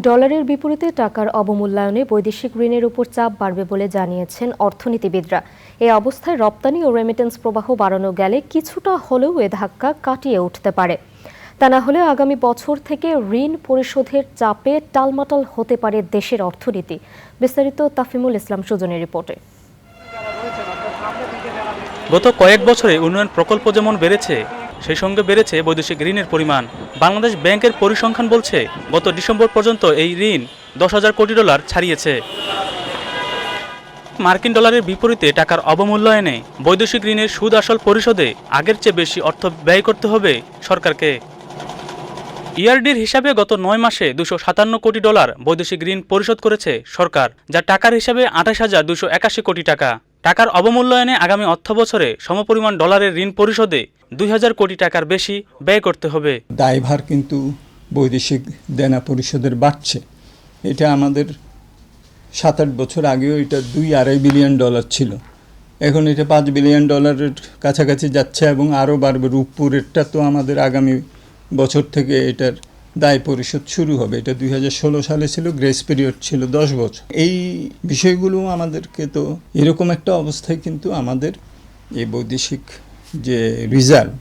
ডলারের বিপরীতে টাকার অবমূল্যায়নে বৈদেশিক ঋণের উপর চাপ বাড়বে বলে জানিয়েছেন অর্থনীতিবিদরা। এ অবস্থায় রপ্তানি ও রেমিটেন্স প্রবাহ বাড়ানো গেলে কিছুটা হলেও এ ধাক্কা কাটিয়ে উঠতে পারে। তা না হলে আগামী বছর থেকে ঋণ পরিশোধের চাপে টালমাটাল হতে পারে দেশের অর্থনীতি। বিস্তারিত তাফিমুল ইসলাম সুজনের রিপোর্টে। গত কয়েক বছরে উন্নয়ন প্রকল্প যেমন বেড়েছে সেই সঙ্গে বেড়েছে বৈদেশিক ঋণের পরিমাণ। বাংলাদেশ ব্যাংকের পরিসংখ্যান বলছে, গত ডিসেম্বর পর্যন্ত এই ঋণ দশ হাজার কোটি ডলার ছাড়িয়েছে। মার্কিন ডলারের বিপরীতে টাকার অবমূল্যায়নে বৈদেশিক ঋণের সুদ আসল পরিশোধে আগের চেয়ে বেশি অর্থ ব্যয় করতে হবে সরকারকে। ইআরডির হিসাবে গত নয় মাসে দুশো সাতান্ন কোটি ডলার বৈদেশিক ঋণ পরিশোধ করেছে সরকার, যা টাকার হিসাবে আঠাশ হাজার দুশো একাশি কোটি টাকা। টাকার অবমূল্যায়নে আগামী অর্থবছরে সমপরিমাণ ডলারের ঋণ পরিশোধে দুই হাজার কোটি টাকার বেশি ব্যয় করতে হবে। দায়ভার কিন্তু বৈদেশিক দেনা পরিশোধের বাড়ছে। এটা আমাদের সাত আট বছর আগেও এটা দুই আড়াই বিলিয়ন ডলার ছিল। এখন এটা পাঁচ বিলিয়ন ডলারের কাছাকাছি যাচ্ছে এবং আরও বাড়বে। রূপপুরেরটা তো আমাদের আগামী বছর থেকে এটার দায় পরিশোধ শুরু হবে। এটা দুই হাজার ষোলো সালে ছিল গ্রেস পিরিয়ড ছিল দশ বছর। এই বিষয়গুলো আমাদেরকে তো এরকম একটা অবস্থায় কিন্তু আমাদের এই বৈদেশিক যে রিজার্ভ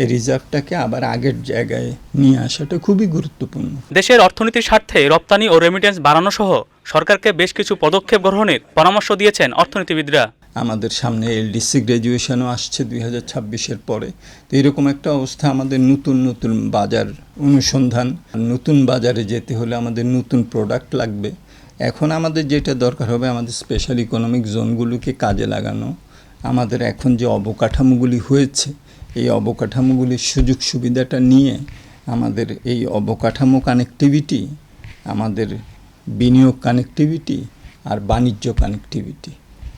এই রিজার্ভটাকে আবার আগের জায়গায় নিয়ে আসাটা খুবই গুরুত্বপূর্ণ। দেশের অর্থনীতির স্বার্থে রপ্তানি ও রেমিটেন্স বাড়ানো সহ সরকারকে বেশ কিছু পদক্ষেপ গ্রহণের পরামর্শ দিয়েছেন অর্থনীতিবিদরা। আমাদের সামনে এলডিসি গ্র্যাজুয়েশনও আসছে দুই হাজার ছাব্বিশের পরে। তো এরকম একটা অবস্থা আমাদের নতুন নতুন বাজার অনুসন্ধান, নতুন বাজারে যেতে হলে আমাদের নতুন প্রোডাক্ট লাগবে। এখন আমাদের যেটা দরকার হবে, আমাদের স্পেশাল ইকোনমিক জোনগুলোকে কাজে লাগানো। আমাদের এখন যে অবকাঠামোগুলি হয়েছে, এই অবকাঠামোগুলির সুযোগ সুবিধাটা নিয়ে আমাদের এই অবকাঠামো কানেক্টিভিটি আমাদের বিনিয়োগ কানেক্টিভিটি আর বাণিজ্য কানেক্টিভিটি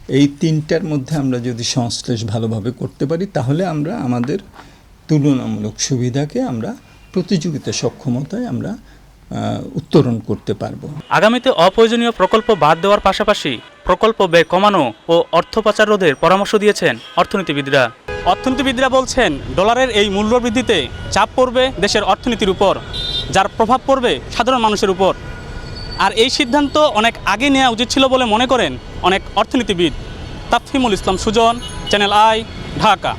এই তিনটার মধ্যে আমরা যদি সংশ্লেষ ভালোভাবে করতে পারি, তাহলে আমরা আমাদের তুলনামূলক সুবিধাকে আমরা প্রতিযোগিতা সক্ষমতায় আমরা উত্তরণ করতে পারব। আগামীতে অপ্রয়োজনীয় প্রকল্প বাদ দেওয়ার পাশাপাশি প্রকল্প ব্যয় কমানো ও অর্থ পাচার রোধের পরামর্শ দিয়েছেন অর্থনীতিবিদরা। অর্থনীতিবিদরা বলছেন, ডলারের এই মূল্য বৃদ্ধিতে চাপ পড়বে দেশের অর্থনীতির উপর, যার প্রভাব পড়বে সাধারণ মানুষের উপর। আর এই সিদ্ধান্ত অনেক আগে নেওয়া উচিত ছিল বলে মনে করেন অনেক অর্থনীতিবিদ তাফিমুল ইসলাম সুজন চ্যানেল আই ঢাকা।